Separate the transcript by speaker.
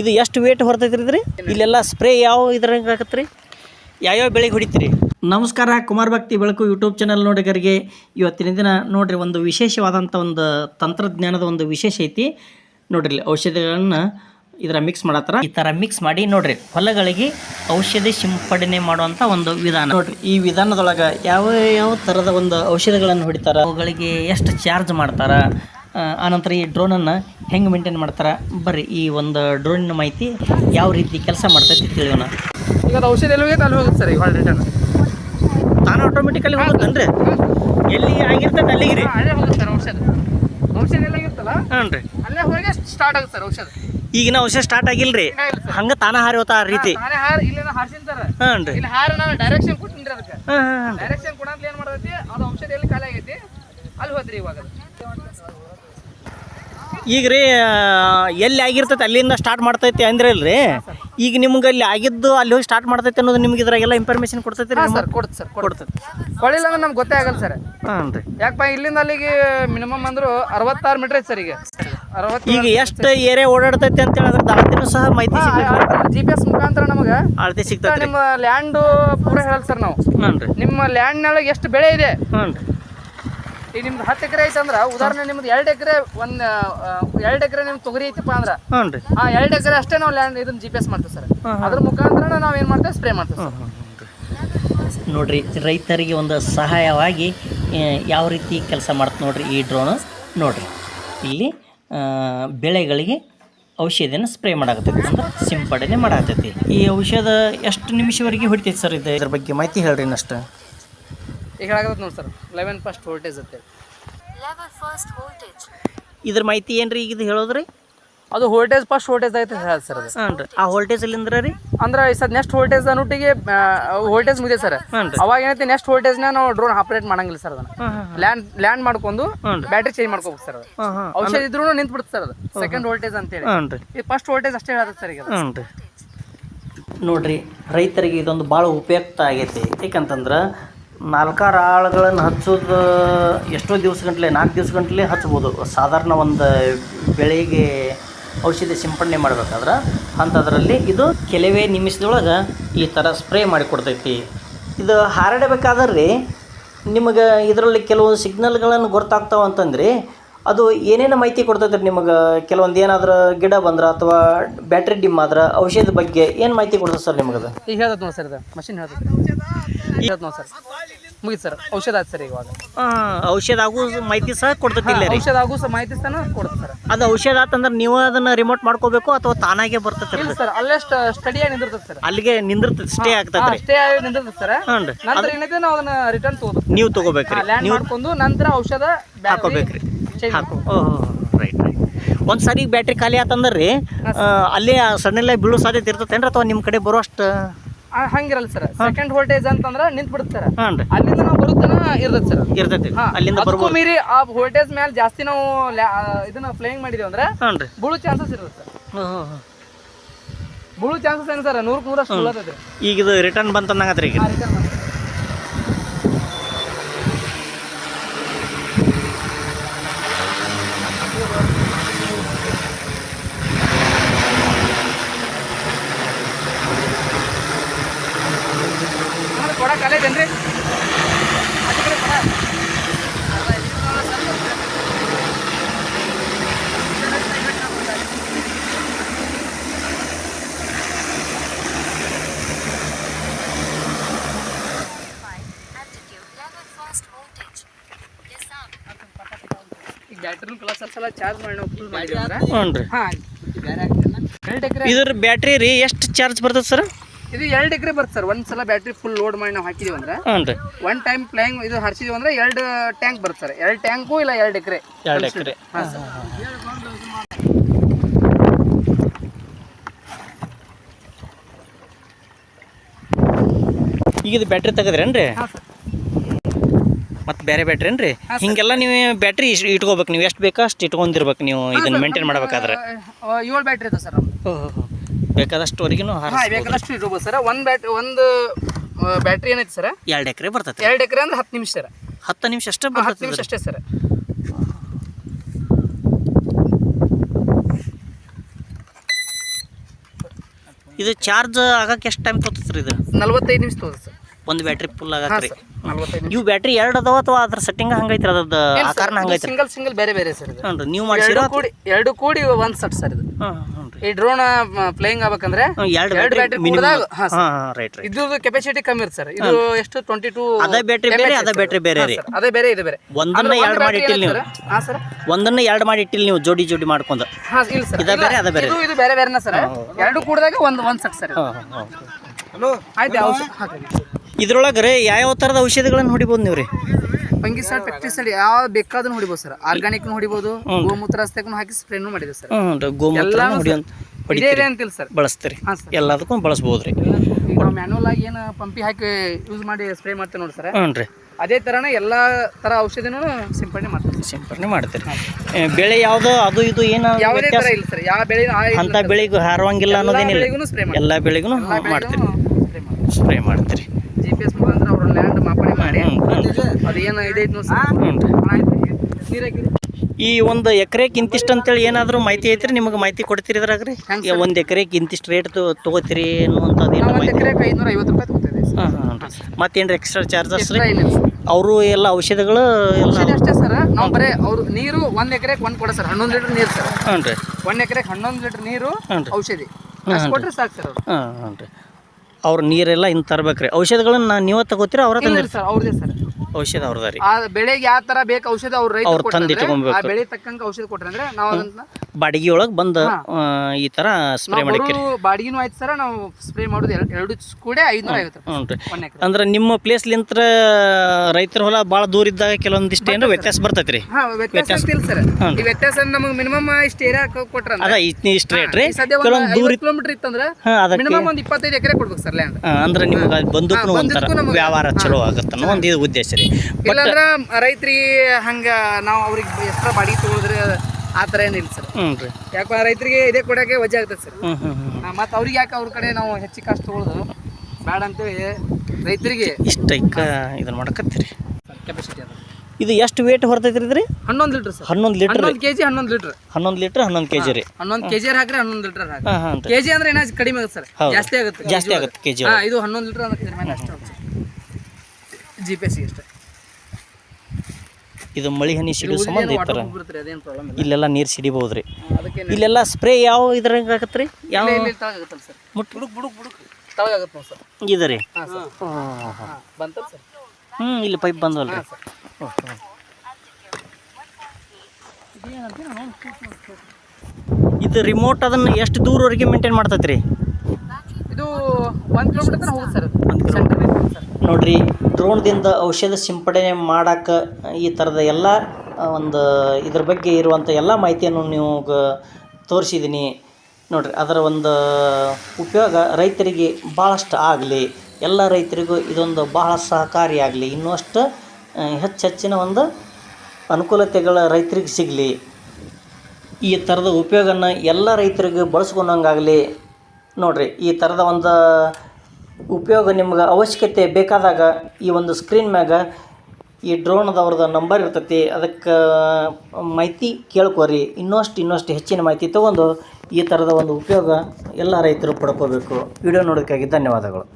Speaker 1: ಇದು ಎಷ್ಟು ವೇಟ್ ಹೊರತೈತ್ರಿ ಇಲ್ಲೆಲ್ಲ ಸ್ಪ್ರೇ ಯಾವ ಹಾಕತ್ರಿ? ಯಾವ ಯಾವ್ಯಾವ ಬೆಳೆಗೆ ಹೊಡಿತೀರಿ? ನಮಸ್ಕಾರ, ಕುಮಾರ್ ಭಕ್ತಿ ಬೆಳಕು ಯೂಟ್ಯೂಬ್ ಚಾನಲ್ ನೋಡಿಗರಿಗೆ. ಇವತ್ತಿನ ದಿನ ನೋಡ್ರಿ, ಒಂದು ವಿಶೇಷವಾದಂಥ ಒಂದು ತಂತ್ರಜ್ಞಾನದ ಒಂದು ವಿಶೇಷ ಐತಿ. ನೋಡ್ರಿ ಔಷಧಿಗಳನ್ನು ಇದರ ಮಿಕ್ಸ್ ಮಾಡತ್ತಾರ. ಈ ಥರ ಮಿಕ್ಸ್ ಮಾಡಿ ನೋಡ್ರಿ, ಹೊಲಗಳಿಗೆ ಔಷಧಿ ಸಿಂಪಡಣೆ ಮಾಡುವಂಥ ಒಂದು ವಿಧಾನ. ನೋಡ್ರಿ, ಈ ವಿಧಾನದೊಳಗೆ ಯಾವ ಯಾವ ಥರದ ಒಂದು ಔಷಧಿಗಳನ್ನು ಹೊಡಿತಾರ? ಅವುಗಳಿಗೆ ಎಷ್ಟು ಚಾರ್ಜ್ ಮಾಡ್ತಾರ? ಆನಂತರ ಈ ಡ್ರೋನನ್ನು ಹೆಂಗೆ ಮೇಂಟೈನ್ ಮಾಡ್ತಾರೆ? ಬರ್ರಿ ಈ ಒಂದು ಡ್ರೋನಿನ ಮಾಹಿತಿ ಯಾವ ರೀತಿ ಕೆಲಸ ಮಾಡ್ತೈತಿ ತಿಳಿಯೋಣ
Speaker 2: ಈಗ ಅದು ಔಷಧಿ ಎಲ್ಲಿ ಅಲ್ಲಿ ಹೋಗುತ್ತೆ ಸರ್ ಈಗ ರಿಟರ್ನ್
Speaker 1: ತಾನು ಆಟೋಮೆಟಿಕಲಿ ಹೋಗುತ್ತನ್ರಿ ಎಲ್ಲಿ ಆಗಿರ್ತದೆ ಅಲ್ಲಿಗೆ ರೀ
Speaker 2: ಅಲ್ಲೇ ಹೋಗುತ್ತೆ ಸರ್ ಔಷಧ. ಔಷಧ ಎಲ್ಲ ಇರುತ್ತಲ್ಲ?
Speaker 1: ಹ್ಞೂ ರೀ.
Speaker 2: ಅಲ್ಲೇ ಹೋಗಿ ಸ್ಟಾರ್ಟ್ ಆಗುತ್ತೆ ಸರ್ ಔಷಧ.
Speaker 1: ಈಗಿನ ಔಷಧ ಸ್ಟಾರ್ಟ್ ಆಗಿಲ್ರಿ.
Speaker 2: ಹಂಗ ಇಲ್ಲ
Speaker 1: ಹಂಗೆ ತಾನ ಹಾರಿ ಹೋತಾ ಆ ರೀತಿ. ಹಾಂ ರೀ.
Speaker 2: ಇಲ್ಲಿ ಹಾರ ನಾವು ಡೈರೆಕ್ಷನ್ ಕೊಟ್ಟಿನಿ ಅದಕ್ಕೆ. ಡೈರೆಕ್ಷನ್ ಕೊಡಂತ ಏನು ಮಾಡ್ತೈತಿ? ಅದು ಔಷಧ ಎಲ್ಲಿ ಖಾಲಿ ಆಗೈತಿ? ಅಲ್ಲಿ ಹೋದ್ರಿ ಇವಾಗ.
Speaker 1: ಈಗ ರೀ ಎಲ್ಲಿ ಆಗಿರ್ತೈತೆ ಅಲ್ಲಿಂದ ಸ್ಟಾರ್ಟ್ ಮಾಡ್ತೈತಿ ಅಂದ್ರೆ ಅಲ್ರಿ ಈಗ ನಿಮ್ಗೆ ಅಲ್ಲಿ ಆಗಿದ್ದು ಅಲ್ಲಿ ಹೋಗಿ ಸ್ಟಾರ್ಟ್ ಮಾಡ್ತೈತೆ ಅನ್ನೋದು ನಿಮ್ಗೆ ಇದ್ರಾಗೆಲ್ಲ ಇನ್ಫಾರ್ಮೇಶನ್ ಕೊಡ್ತೈತಿ ರೀ
Speaker 2: ಸರ್ ಕೊಡುತ್ತೆ ಸರ್ ಕೊಡುತ್ತೆ. ಅಂದ್ರೆ ನಮ್ಗೆ ಗೊತ್ತೇ ಆಗಲ್ಲ ಸರ್
Speaker 1: ಹಾಂ ರೀ
Speaker 2: ಯಾಕಪ್ಪ ಇಲ್ಲಿಂದ ಅಲ್ಲಿಗೆ ಮಿನಿಮಮ್ ಅಂದ್ರು ಅರವತ್ತಾರು ಮೀಟರ್ ಐತೆ ಸರ್ ಈಗ. ಅರವತ್ತು
Speaker 1: ಈಗ ಎಷ್ಟು ಏರಿಯಾ ಓಡಾಡ್ತೈತಿ ಅಂತ ಹೇಳಿದ್ರೆ ದಾಟಿನೂ ಸಹ ಮಾಹಿತಿ
Speaker 2: ಜಿ ಪಿ ಎಸ್ ಮುಖಾಂತರ ನಮಗೆ
Speaker 1: ಅಳತೆ ಸಿಗ್ತದೆ
Speaker 2: ನಿಮ್ಮ ಲ್ಯಾಂಡ್ ಪೂರ ಹೇಳಲ್ಲ ಸರ್ ನಾವು.
Speaker 1: ಹಾಂ ರೀ.
Speaker 2: ನಿಮ್ಮ ಲ್ಯಾಂಡ್ನೊಳಗೆ ಎಷ್ಟು ಬೆಳೆ ಇದೆ?
Speaker 1: ಹ್ಞೂ ರೀ.
Speaker 2: ಈಗ ನಿಮ್ದು ಹತ್ತು ಎಕರೆ ಐತೆ ಅಂದ್ರೆ ಉದಾಹರಣೆ ನಿಮ್ದು ಎರಡು ಎಕರೆ ಒಂದು ಎರಡು ಎಕರೆ ನಿಮ್ದು ತೊಗರಿ ಐತಿಪ್ಪ ಅಂದ್ರೆ ಆ ಎರಡು ಎಕರೆ ಅಷ್ಟೇ ನಾವು ಲ್ಯಾಂಡ್ ಇದನ್ನ ಜಿ ಪಿ ಎಸ್ ಮಾಡ್ತೇವೆ ಸರ್. ಅದ್ರ ಮುಖಾಂತರ ನಾವು ಏನು ಮಾಡ್ತೇವೆ? ಸ್ಪ್ರೇ ಮಾಡ್ತೇವೆ ಸರ್.
Speaker 1: ನೋಡ್ರಿ ರೈತರಿಗೆ ಒಂದು ಸಹಾಯವಾಗಿ ಯಾವ ರೀತಿ ಕೆಲಸ ಮಾಡ್ತು ನೋಡ್ರಿ ಈ ಡ್ರೋನು ನೋಡ್ರಿ. ಇಲ್ಲಿ ಬೆಳೆಗಳಿಗೆ ಔಷಧಿಯನ್ನು ಸ್ಪ್ರೇ ಮಾಡಾಕತ್ತೈತಿ ಅಂದ್ರೆ ಸಿಂಪಡಣೆ ಮಾಡಾಕತ್ತೈತಿ. ಈ ಔಷಧ ಎಷ್ಟು ನಿಮಿಷವರೆಗೆ ಹೊಡಿತೈತಿ ಸರ್ ಇದು? ಇದ್ರ ಬಗ್ಗೆ ಮಾಹಿತಿ ಹೇಳ್ರಿ ಇನ್ನಷ್ಟು.
Speaker 2: ಈಗ ಹೇಳಾಗತ್ತೆ ನೋಡಿ ಸರ್ ಲೆವೆನ್ ಫಸ್ಟ್ ವೋಲ್ಟೇಜ್ ಅಂತೇಳಿ
Speaker 3: ಫಸ್ಟ್ ವೋಲ್ಟೇಜ್ voltage.
Speaker 1: ಇದ್ರ ಮಾಹಿತಿ ಏನ್ರಿ ಈಗ ಇದು ಹೇಳೋದ್ರಿ?
Speaker 2: ಅದು ವೋಲ್ಟೇಜ್ ಫಸ್ಟ್ ವೋಲ್ಟೇಜ್ ಐತೆ ಹೇಳಿ ಸರ್ ಅದು.
Speaker 1: ಹಾಂ ರೀ. ಆ ವೋಲ್ಟೇಜ್ ಅಲ್ಲಿಂದ್ರ ರೀ?
Speaker 2: ಅಂದ್ರೆ ಸರ್ ಸದ್ ನೆಕ್ಸ್ಟ್ ವೋಲ್ಟೇಜ್ ಅನ್ನೋಟಿಗೆ ವೋಲ್ಟೇಜ್ ಮುಗಿದೆ ಸರ್. ಅವಾಗ ಏನೈತಿ ನೆಕ್ಸ್ಟ್ ವೋಲ್ಟೇಜ್ನ ನಾವು ಡ್ರೋನ್ ಆಪರೇಟ್ ಮಾಡಂಗಿಲ್ಲ ಸರ್ ಅದನ್ನ. ಲ್ಯಾಂಡ್ ಲ್ಯಾಂಡ್ ಮಾಡ್ಕೊಂಡು ಬ್ಯಾಟ್ರಿ ಚೇಂಜ್ ಮಾಡ್ಕೋಬೇಕು ಸರ್ ಅದು. ಔಷಧ ಇದ್ರೂ ನಿಂತು ಬಿಡುತ್ತೆ ಸರ್ ಅದು. ಸೆಕೆಂಡ್ ವೋಲ್ಟೇಜ್ ಅಂತೇಳಿ.
Speaker 1: ಹಾಂ ರೀ.
Speaker 2: ಈ ಫಸ್ಟ್ ವೋಲ್ಟೇಜ್ ಅಷ್ಟೇ ಹೇಳತ್ತೆ ಸರ್ ಈಗ.
Speaker 1: ರೀ. ನೋಡ್ರಿ ರೈತರಿಗೆ ಇದೊಂದು ಭಾಳ ಉಪಯುಕ್ತ ಆಗೈತಿ. ಯಾಕಂತಂದ್ರೆ ನಾಲ್ಕಾರು ಆಳುಗಳನ್ನು ಹಚ್ಚೋದು ಎಷ್ಟೋ ದಿವಸ ಗಂಟಲೆ, ನಾಲ್ಕು ದಿವಸ ಗಂಟಲೆ ಹಚ್ಬೋದು. ಸಾಧಾರಣ ಒಂದು ಬೆಳೆಗೆ ಔಷಧಿ ಸಿಂಪಡಣೆ ಮಾಡ್ಬೇಕಾದ್ರೆ ಅಂಥದ್ರಲ್ಲಿ ಇದು ಕೆಲವೇ ನಿಮಿಷದೊಳಗೆ ಈ ಥರ ಸ್ಪ್ರೇ ಮಾಡಿಕೊಡ್ತೈತಿ ಇದು ಹಾರಾಡಬೇಕಾದ್ರೆ ರೀ, ನಿಮಗೆ ಇದರಲ್ಲಿ ಕೆಲವು ಸಿಗ್ನಲ್ಗಳನ್ನು ಗೊತ್ತಾಗ್ತವೆ ಅಂತಂದ್ರೆ ಅದು ಏನೇನು ಮಾಹಿತಿ ಕೊಡ್ತೈತ್ರಿ ನಿಮಗೆ? ಕೆಲವೊಂದು ಏನಾದ್ರೂ ಗಿಡ ಬಂದ್ರೆ ಅಥವಾ ಬ್ಯಾಟ್ರಿ ಡಿಮ್ ಆದ್ರೆ ಔಷಧ ಬಗ್ಗೆ ಏನು ಮಾಹಿತಿ ಕೊಡ್ತದೆ ಸರ್ ನಿಮಗೆ ಅದು?
Speaker 2: ಈಗ ಹೇಳ್ತದೆ ನೋಡಿ ಸರ್ ಇದು. ಮಷಿನ್ ಹೇಳ್ತದೆ ಹೇಳ್ತದೆ ನೋಡಿ ಸರ್. ಮುಗಿತು ಸರ್. ಔಷಧ ಆಯ್ತು ಸರ್ ಇವಾಗ.
Speaker 1: ಔಷಧ ಆಗೋ ಮಾಹಿತಿ ಸಹ ಕೊಡ್ತೈತಿ ಇಲ್ಲ ರೀ
Speaker 2: ಔಷಧ ಆಗು ಸಹ ಮಾಹಿತಿ ಸಹ ಕೊಡ್ತದೆ ಸರ್.
Speaker 1: ಅದು ಔಷಧ ಆತಂದ್ರೆ ನೀವು ಅದನ್ನು ರಿಮೋಟ್ ಮಾಡ್ಕೋಬೇಕು ಅಥವಾ ತಾನಾಗೆ ಬರ್ತೈತೆ
Speaker 2: ಇಲ್ಲ ಸರ್ ಅಲ್ಲೇ ಸ್ಟಡಿಯಾಗಿ ನಿಂದಿರ್ತದೆ ಸರ್.
Speaker 1: ಅಲ್ಲಿಗೆ ನಿಂದಿರ್ತದೆ ಸ್ಟೇ ಆಗ್ತದೆ ರೀ?
Speaker 2: ಸ್ಟೇ ಆಗಿ ನಿಂದಿರ್ತದೆ ಸರ್.
Speaker 1: ಹ್ಞೂ ರೀ.
Speaker 2: ನಂತರ ಏನಿದೆ ನಾವು ಅದನ್ನ ರಿಟರ್ನ್ ತಗೋಬೇಕು.
Speaker 1: ನೀವು ತೊಗೋಬೇಕ್ರಿ.
Speaker 2: ಲ್ಯಾಂಡ್ ಮಾಡ್ಕೊಂಡು ನಂತರ ಔಷಧ
Speaker 1: ಹಾಕೋಬೇಕ್ರಿ.
Speaker 2: change
Speaker 1: ಹಾಕೋ. Right right. ಒಂದು ಸಾರಿ ಬ್ಯಾಟ್ರಿ ಖಾಲಿ ಆತಂದ್ರೆ ರೀ ಸಣ್ಣ ಅಲ್ಲೇ ಸಡನ್ಲೇ ಬೀಳೋ ಸಾಧ್ಯತೆ ಇರ್ತೈತೇನ್ರಿ ಅಥವಾ ನಿಮ್ಮ ಕಡೆ ಬರೋ ಅಷ್ಟು
Speaker 2: ಹಂಗಿರಲ್ಲ ಸರ್. ಸೆಕೆಂಡ್ ವೋಲ್ಟೇಜ್ ಅಂತಂದ್ರೆ ನಿಂತ್ ಬಿಡುತ್ತೆ ಸರ್ ಅಲ್ಲಿಂದ ನಾವು ಬರುತ್ತನ ಇರ್ತದೆ ಸರ್.
Speaker 1: ಇರ್ತೈತಿ. ಅಲ್ಲಿಂದ ಬರ್ಬೋದು.
Speaker 2: ಮೀರಿ ಆ ವೋಲ್ಟೇಜ್ ಮೇಲೆ ಜಾಸ್ತಿ ನಾವು ಇದನ್ನ ಫ್ಲೇಯಿಂಗ್ ಮಾಡಿದೀವಿ ಅಂದ್ರೆ ಬೀಳೋ ಚಾನ್ಸಸ್ ಇರುತ್ತೆ ಸರ್. ಬೀಳೋ ಚಾನ್ಸಸ್ ಏನು ಸರ್? ನೂರಕ್ಕೆ ನೂರಷ್ಟು ಬೀಳತೈತೆ
Speaker 1: ಈಗ ಇದು ರಿಟರ್ನ್ ಬಂತಂದಂಗತ್ರಿ ಈಗ
Speaker 2: ರಿಟರ್ನ್ ಮಾಡಿ ಕೊಡ ಕಾಲೇಜೇನ್ರಿ ಆಚೆ ಕಡೆ ಕೊಡ.
Speaker 3: Altitude. Level first voltage. Disarm.
Speaker 2: ಈಗ ಬ್ಯಾಟ್ರಿ ಕಲರ್ ಸಲ ಚಾರ್ಜ್ ಮಾಡಿ ನಾವು ಫುಲ್ ಮಾಡಿದ್ವಿ
Speaker 1: ರೀ.
Speaker 2: ಹಾಂ
Speaker 1: ಇದ್ರ ಬ್ಯಾಟ್ರಿ ರೀ ಎಷ್ಟು ಚಾರ್ಜ್ ಬರ್ತದೆ ಸರ್
Speaker 2: ಇದು ಎರಡು ಎಕರೆ ಬರುತ್ತೆ ಸರ್. ಒಂದು ಸಲ ಬ್ಯಾಟ್ರಿ ಫುಲ್ ಲೋಡ್ ಮಾಡಿ ನಾವು ಹಾಕಿದೀವಿ ಅಂದ್ರೆ.
Speaker 1: ಹ್ಞೂ ರೀ.
Speaker 2: ಒನ್ ಟೈಮ್ ಪ್ಲೇಯಿಂಗ್ ಇದು ಹರಿಸಿದೀವಿ ಅಂದ್ರೆ ಎರಡು ಟ್ಯಾಂಕ್ ಬರುತ್ತೆ ಸರ್. ಎರಡು ಟ್ಯಾಂಕು ಇಲ್ಲ ಎರಡು ಎಕರೆ?
Speaker 1: ಎರಡು ಎಕರೆ.
Speaker 2: ಹಾಂ ಸರ್.
Speaker 1: ಈಗ ಇದು ಬ್ಯಾಟ್ರಿ ತೆಗದ್ರೇನ್ರಿ
Speaker 2: ಹಾಂ ಸರ್.
Speaker 1: ಮತ್ತೆ ಬೇರೆ ಬ್ಯಾಟ್ರಿ ಏನ್ರಿ? ಹಿಂಗೆಲ್ಲ ನೀವು ಬ್ಯಾಟ್ರಿ ಇಟ್ಕೋಬೇಕು. ನೀವು ಎಷ್ಟು ಬೇಕೋ ಅಷ್ಟು ಇಟ್ಕೊಂಡಿರ್ಬೇಕು ನೀವು ಇದನ್ನ ಮೇಂಟೈನ್ ಮಾಡ್ಬೇಕಾದ್ರೆ.
Speaker 2: ಏಳು ಬ್ಯಾಟ್ರಿ ಇದೆ ಸರ್
Speaker 1: ಬೇಕಾದಷ್ಟುವರೆಗೂ
Speaker 2: ಹಾಂ ಬೇಕಾದಷ್ಟು ಇರ್ಬೋದು ಸರ್. ಒಂದು ಬ್ಯಾಟ್ರಿ ಒಂದು ಬ್ಯಾಟ್ರಿ ಏನೈತೆ ಸರ್?
Speaker 1: ಎರಡು ಎಕರೆ ಬರ್ತೈತೆ.
Speaker 2: ಎರಡು ಎಕರೆ ಅಂದ್ರೆ ಹತ್ತು ನಿಮಿಷ ಸರ್.
Speaker 1: ಹತ್ತು ನಿಮಿಷ ಅಷ್ಟೇ
Speaker 2: ಹತ್ತು ನಿಮಿಷ ಅಷ್ಟೇ ಸರ್.
Speaker 1: ಇದು ಚಾರ್ಜ್ ಆಗಕ್ಕೆ ಎಷ್ಟು ಟೈಮ್ ತೊಗೊತೈತ್ರಿ ಇದು?
Speaker 2: ನಲ್ವತ್ತೈದು ನಿಮಿಷ ತೋತ ಸರ್.
Speaker 1: ಒಂದು ಬ್ಯಾಟ್ರಿ ಫುಲ್ ಆಗತ್ರಿ ಇವು ಬ್ಯಾಟ್ರಿ ಎರಡು ಅದಾವ ಅಥವಾ ಅದ್ರ ಸೆಟ್ಟಿಂಗ್ ಹಂಗೈತ್ರಿ ಅದ್ರದ್ದು ಆಕಾರನ ಹಂಗೈತ್ರಿ?
Speaker 2: ಸಿಂಗಲ್ ಸಿಂಗಲ್ ಬೇರೆ ಬೇರೆ ಸರ್
Speaker 1: ಹ್ಞೂ ರೀ ನೀವು ಮಾಡ್ಸಿರೋ
Speaker 2: ಎರಡು ಕೂಡಿ ಎರಡು ಕೂಡಿ ಒಂದು ಸೆಟ್ ಸರ್ ಇದು.
Speaker 1: ಹಾಂ ಹ್ಞೂ ರೀ
Speaker 2: ಈ ಡ್ರೋನ್ ಪ್ಲೇಯಿಂಗ್ ಆಗ್ಬೇಕಂದ್ರೆ
Speaker 1: ಎರಡು
Speaker 2: ಎರಡು
Speaker 1: ಬ್ಯಾಟ್ರಿ ಮಿನಿಮಮ್
Speaker 2: ಹಾಂ
Speaker 1: ರೈಟ್ ರೈಟ್
Speaker 2: ಇದು ಕೆಪಾಸಿಟಿ ಕಮ್ಮಿ ಇರುತ್ತೆ ಸರ್. ಇದು ಎಷ್ಟು? ಟ್ವೆಂಟಿ ಟೂ
Speaker 1: ಅದೇ ಬ್ಯಾಟ್ರಿ ಬೇರೆ ಅದೇ ಬ್ಯಾಟ್ರಿ ಬೇರೆ ರೀ.
Speaker 2: ಅದೇ ಬೇರೆ ಇದೆ ಬೇರೆ.
Speaker 1: ಒಂದನ್ನ ಎರಡು ಮಾಡಿ ಇಟ್ಟಿಲ್ಲ ನೀವು.
Speaker 2: ಹಾಂ ಸರ್.
Speaker 1: ಒಂದನ್ನ ಎರಡು ಮಾಡಿ ಇಟ್ಟಿಲ್ಲ ನೀವು ಜೋಡಿ ಜೋಡಿ ಮಾಡ್ಕೊಂಡು.
Speaker 2: ಹಾಂ ಇಲ್ಲ ಸರ್.
Speaker 1: ಇದು ಬೇರೆ, ಅದೇ ಬೇರೆ.
Speaker 2: ಇದು ಇದು ಬೇರೆ ಬೇರೆನ ಸರ್? ಎರಡು ಕೂಡಿದಾಗ ಒಂದು ಒಂದು ಸೆಟ್ ಸರ್
Speaker 1: ಹಾಂ ಹಾಂ
Speaker 2: ಹಲೋ ಆಯ್ತು
Speaker 1: ಇದ್ರೊಳಗೆ ರೀ ಯಾವ್ಯಾವ ಥರದ ಔಷಧಿಗಳನ್ನು ಹೊಡಿಬೋದು ನೀವು ರೀ?
Speaker 2: ಫಂಗಿಸೈಡ್ ಪೆಕ್ಟಿಸೈಡ್ ಯಾವ ಬೇಕಾದ್ರೂ ಹೊಡಿಬೋದು ಸರ್. ಆರ್ಗಾನಿಕ್ ಹೊಡಿಬೋದು ಗೋಮೂತ್ರ ಹಸ್ತಕ್ಕೂ ಹಾಕಿ ಸ್ಪ್ರೇನು ಮಾಡಿದೆ ಸರ್.
Speaker 1: ಹ್ಞೂ ಗೋಮೂತ್ರ
Speaker 2: ಎಲ್ಲಾನು
Speaker 1: ಹೊಡಿ
Speaker 2: ಸರ್. ಇದೇ
Speaker 1: ಹೊಡಿತೀರಿ
Speaker 2: ಅಂತಿಲ್ಲ ಸರ್.
Speaker 1: ಬಳಸ್ತೀರಿ. ಎಲ್ಲದಕ್ಕೂ ಬಳಸ್ಬೋದು ರೀ.
Speaker 2: ಮ್ಯಾನುವಲ್ ಆಗಿ ಏನು ಪಂಪಿ ಹಾಕಿ ಯೂಸ್ ಮಾಡಿ ಸ್ಪ್ರೇ ಮಾಡ್ತೇವೆ ನೋಡಿ ಸರ್.
Speaker 1: ಹ್ಞೂ ರೀ.
Speaker 2: ಅದೇ ಥರನೇ ಎಲ್ಲ ಥರ ಔಷಧಿನೂ ಸಿಂಪಡಣೆ ಮಾಡ್ತೀವಿ
Speaker 1: ಸಿಂಪಡಣೆ ಮಾಡ್ತೀರಿ. ಬೆಳೆ ಯಾವುದು ಅದು ಇದು ಏನು
Speaker 2: ಯಾವುದೇ ಥರ ಇಲ್ಲ ಸರ್. ಯಾವ ಬೆಳೆ
Speaker 1: ಅಂಥ ಬೆಳೆಗೂ ಹಾರುವಂಗಿಲ್ಲ ಅನ್ನೋದೇನಿಲ್ಲ. ಎಲ್ಲ ಬೆಳೆಗೂ ಮಾಡ್ತೀರಿ
Speaker 2: ಸ್ಪ್ರೇ ಮಾಡಿ
Speaker 1: ಸ್ಪ್ರೇ ಮಾಡ್ತೀರಿ
Speaker 2: ಜಿ ಪಿ ಎಸ್ ಮುಖಾಂತರ ಅವ್ರ ಲ್ಯಾಂಡ್ ಮಾಪನೆ ಮಾಡಿ
Speaker 1: ಹ್ಞೂ ಹ್ಞೂ
Speaker 2: ಅದು ಏನು ಇದೈತೆ ನೋಡಿ ಸರ್.
Speaker 1: ಹ್ಞೂ ರೀ
Speaker 2: ಆಯ್ತು ನೀರು ಹಾಕಿರಿ
Speaker 1: ಈ ಒಂದು ಎಕರೆಗೆ ಇಂತಿಷ್ಟು ಅಂತೇಳಿ ಏನಾದರೂ ಮಾಹಿತಿ ಐತ್ರಿ? ನಿಮಗೆ ಮಾಹಿತಿ ಕೊಡ್ತೀರಿ ಇದ್ರಾಗ ರೀ
Speaker 2: ಎಕರೆಗ್
Speaker 1: ಒಂದು ಎಕರೆಗೆ ಇಂತಿಷ್ಟು ರೇಟ್ ತೊಗೋತೀರಿ ಅನ್ನುವಂಥದ್ದು ಏನು
Speaker 2: ಒಂದು
Speaker 1: ಮಾಹಿತಿ?
Speaker 2: ಎಕರೆಗೆ ಐನೂರ ಐವತ್ತು ರೂಪಾಯಿ ತಗೋತೀವಿ ಸರ್.
Speaker 1: ಹಾಂ ಹಾಂ ರೀ ಮತ್ತೇನು ರೀ ಎಕ್ಸ್ಟ್ರಾ ಚಾರ್ಜಸ್ ರೀ? ಅವರು ಎಲ್ಲ ಔಷಧಿಗಳು ಎಲ್ಲ
Speaker 2: ಅಷ್ಟೇ ಸರ್. ನಾವು ಬರೇ ಅವ್ರು ನೀರು ಒಂದು ಎಕರೆಗೆ ಒಂದು ಕೊಡ ಸರ್. ಹನ್ನೊಂದು ಲೀಟರ್ ನೀರು ಸರ್.
Speaker 1: ಹ್ಞೂ ರೀ
Speaker 2: ಒಂದು ಎಕರೆಗೆ ಹನ್ನೊಂದು ಲೀಟರ್ ನೀರು
Speaker 1: ಹ್ಞೂ ರೀ
Speaker 2: ಔಷಧಿ ಅಷ್ಟು ಕೊಟ್ರೆ ಸಾಕು ಸರ್ ಅವ್ರು.
Speaker 1: ಹಾಂ ಹ್ಞೂ ರೀ ಅವ್ರು ನೀರೆಲ್ಲ ಹಿಂಗೆ ತರ್ಬೇಕ್ರಿ. ರೀ ನೀವ ನೀವು ತಗೋತೀರ ಅವ್ರ ತಂದಿರಿ
Speaker 2: ಸರ್ ಅವ್ರದೇ ಸರ್.
Speaker 1: ಔಷಧ ಅವ್ರದ ರೀ.
Speaker 2: ಆ ಬೆಳೆಗೆ ಯಾವ ತರ ಬೇಕು ಔಷಧ ಅವ್ರ ರೈತ
Speaker 1: ಅವ್ರು ತಂದು ಇಟ್ಕೊಬೇಕು.
Speaker 2: ಆ ಬೆಳೆ ತಕ್ಕಂಗೆ ಔಷಧ ಕೊಟ್ರಂದ್ರೆ ನಾವು ಅದನ್ನ
Speaker 1: ಬಾಡಿಗೆ ಒಳಗ್ ಬಂದು ಆ, ಈ ತರ ಸ್ಪ್ರೇ
Speaker 2: ನಾವು
Speaker 1: ಮಾಡಿಕ್ಕಿರಿ.
Speaker 2: ಬರೋ ಬಾಡಿಗೆನೂ ಆಯ್ತು ಸರ್ ನಾವು ಸ್ಪ್ರೇ ಮಾಡೋದು ಎರಡು ಎರಡು ಕೂಡ ಐದ್ನೂರ ಐವತ್ತು
Speaker 1: ಹ್ಞೂ ರೀ.
Speaker 2: ಒಂದು ಎಕರೆ.
Speaker 1: ಅಂದ್ರೆ ನಿಮ್ಮ ಪ್ಲೇಸ್ಲಿಂತ್ರ ರೈತರ ಹೊಲ ಭಾಳ ದೂರ ಇದ್ದಾಗ ಕೆಲವೊಂದಿಷ್ಟು ಏನೋ ವ್ಯತ್ಯಾಸ ಬರ್ತೈತಿ ರೀ
Speaker 2: ಹಾ ವ್ಯತ್ಯಾಸ ಇಲ್ಲ ಸರ್. ಈ ವ್ಯತ್ಯಾಸ ನಮಗೆ ಮಿನಿಮಮ್ ಇಷ್ಟ ಏರಿಯಾ ಕೊಟ್ರ
Speaker 1: ಅದ ಇಷ್ಟು ರೇಟ್ ರೀ.
Speaker 2: ಸದ್ಯ
Speaker 1: ಕೆಲವೊಂದು ದೂರ
Speaker 2: ಒಂದು ಕಿಲೋಮೀಟರ್ ಇತ್ತಂದ್ರ
Speaker 1: ಹಾಂ ಅದಕ್ಕೆ
Speaker 2: ಮಿನಿಮಮ್ ಒಂದು ಇಪ್ಪತ್ತೈದು ಎಕರೆ ಕೊಡ್ಬೇಕು ಸರ್ ಲ್ಯಾಂಡ್
Speaker 1: ಆ, ಅಂದ್ರೆ ನಿಮ್ಗೆ ಅಲ್ಲಿ ಬಂದಕ್ಕೂ
Speaker 2: ಹಾ,
Speaker 1: ಒಂಥರ
Speaker 2: ಬಂದಕ್ಕೂ ನಮ್ಗೆ-
Speaker 1: ವ್ಯವಹಾರ ಚಲೋ ಆಗತ್ತೆ ಅನ್ನೋ ಒಂದು ಇದು ಉದ್ದೇಶ ರೀ. ಬಟ್
Speaker 2: ಇಲ್ಲಾಂದ್ರೆ ರೈತರಿಗೆ ಹಂಗ ನಾವು ಅವ್ರಿಗೆ ಎಕ್ಸ್ಟ್ರಾ ಬಾಡಿಗೆ ತಗೊಳಿದ್ರೆ ಆ ಥರ ಏನಿಲ್ಲ ಸರ್.
Speaker 1: ಹ್ಞೂ ರೀ.
Speaker 2: ಯಾಕೆ ರೈತರಿಗೆ ಇದೇ ಕೊಡಕ್ಕೆ ವಜೆ ಆಗ್ತದೆ ಸರ್.
Speaker 1: ಹ್ಞೂ ಹ್ಞೂ ಹ್ಞೂ
Speaker 2: ಮತ್ತು ಅವ್ರಿಗೆ ಯಾಕೆ ಅವ್ರ ಕಡೆ ನಾವು ಹೆಚ್ಚು ಕಾಸ್ಟ್ ತಗೊಳ್ಳೋದು ಬೇಡ ಅಂತೇಳಿ ರೈತರಿಗೆ
Speaker 1: ಇಷ್ಟ ಇಕ್ಕ ಇದನ್ನ ಮಾಡಕತ್ತೀರಿ.
Speaker 2: ಕೆಪಾಸಿಟಿ ಅದ.
Speaker 1: ಇದು ಎಷ್ಟು ವೇಟ್ ಹೊರತೈತ್ರಿ ರೀ
Speaker 2: ಹನ್ನೊಂದು ಲೀಟ್ರ್ ಸರ್.
Speaker 1: ಹನ್ನೊಂದು ಲೀಟ್ರ್
Speaker 2: ಹನ್ನೊಂದು ಕೆಜಿ ಹನ್ನೊಂದು ಲೀಟ್ರ್.
Speaker 1: ಹನ್ನೊಂದು ಲೀಟ್ರ್ ಹನ್ನೊಂದು ಕೆಜಿ ರೀ.
Speaker 2: ಹನ್ನೊಂದು ಕೆಜಿ ಹಾಕ್ರಿ ಹನ್ನೊಂದು ಲೀಟರ್ ಹಾಕ್ರಿ.
Speaker 1: ಹಾಂ ಹಾಂ
Speaker 2: ಕೆಜಿ ಅಂದ್ರೆ ಏನಾದ್ರು ಕಡಿಮೆ ಆಗುತ್ತೆ ಸರ್.
Speaker 1: ಹೌದು.
Speaker 2: ಜಾಸ್ತಿ ಆಗುತ್ತೆ
Speaker 1: ಜಾಸ್ತಿ ಆಗುತ್ತೆ ಕೆಜಿ
Speaker 2: ಹಾಂ ಇದು ಹನ್ನೊಂದು ಲೀಟರ್ ಅಂದ್ರೆ ಇದ್ರ ಮೇಲೆ ಅಷ್ಟೇ ಜಿ ಪಿ ಎಸ್ ಅಷ್ಟೇ.
Speaker 1: ಇದು ಮಳಿ ಹನಿ ಸಿಡಿಯೋ ಸಂಬಂಧ ಈ ಥರ ಇಲ್ಲೆಲ್ಲ ನೀರು ಸಿಡಿಬಹುದು ರೀ. ಇಲ್ಲೆಲ್ಲ ಸ್ಪ್ರೇ ಯಾವ ಇದ್ರಾಗ ಆಗತ್ತೆ ರೀ ಯಾವ ಇದು ರೀ. ಹ್ಞೂ ಇಲ್ಲಿ ಪೈಪ್ ಬಂದವಲ್ಲ ರೀ.
Speaker 2: ಸರ್.
Speaker 1: ಇದು ರಿಮೋಟ್ ಅದನ್ನು ಎಷ್ಟು ದೂರವರೆಗೆ ಮೇಂಟೈನ್ ಮಾಡ್ತೈತೆ ರೀ
Speaker 2: ಒಂದು ಕಿಲೋಮೀಟರ್ ತನಕ ಹೋಗುತ್ತೆ ಸರ್
Speaker 1: ಒಂದು
Speaker 2: ಸೆಂಟರ್ ಸರ್
Speaker 1: ನೋಡ್ರಿ ಡ್ರೋನ್ದಿಂದ ಔಷಧ ಸಿಂಪಡಣೆ ಮಾಡಕ್ಕೆ ಈ ಥರದ ಎಲ್ಲ ಒಂದು ಇದ್ರ ಬಗ್ಗೆ ಇರುವಂಥ ಎಲ್ಲ ಮಾಹಿತಿಯನ್ನು ನೀವು ತೋರಿಸಿದ್ದೀನಿ ನೋಡ್ರಿ ಅದರ ಒಂದು ಉಪಯೋಗ ರೈತರಿಗೆ ಭಾಳಷ್ಟು ಆಗಲಿ ಎಲ್ಲ ರೈತರಿಗೂ ಇದೊಂದು ಬಹಳ ಸಹಕಾರಿಯಾಗಲಿ ಇನ್ನಷ್ಟು ಅಷ್ಟು ಹೆಚ್ಚು ಹೆಚ್ಚಿನ ಒಂದು ಅನುಕೂಲತೆಗಳ ರೈತರಿಗೆ ಸಿಗಲಿ. ಈ ಥರದ ಉಪಯೋಗನ ಎಲ್ಲ ರೈತರಿಗೂ ಬಳಸ್ಕೊಂಡಂಗಾಗಲಿ ನೋಡ್ರಿ, ಈ ಥರದ ಒಂದು ಉಪಯೋಗ ನಿಮ್ಗೆ ಅವಶ್ಯಕತೆ ಬೇಕಾದಾಗ ಈ ಒಂದು ಸ್ಕ್ರೀನ್ ಮ್ಯಾಗ ಈ ಡ್ರೋನ್ದವ್ರದ್ದು ನಂಬರ್ ಇರ್ತೈತಿ, ಅದಕ್ಕೆ ಮಾಹಿತಿ ಕೇಳ್ಕೊರಿ. ಇನ್ನಷ್ಟು ಇನ್ನಷ್ಟು ಹೆಚ್ಚಿನ ಮಾಹಿತಿ ತೊಗೊಂಡು ಈ ಥರದ ಒಂದು ಉಪಯೋಗ ಎಲ್ಲ ರೈತರು ಪಡ್ಕೋಬೇಕು. ವಿಡಿಯೋ ನೋಡೋಕ್ಕಾಗಿ ಧನ್ಯವಾದಗಳು.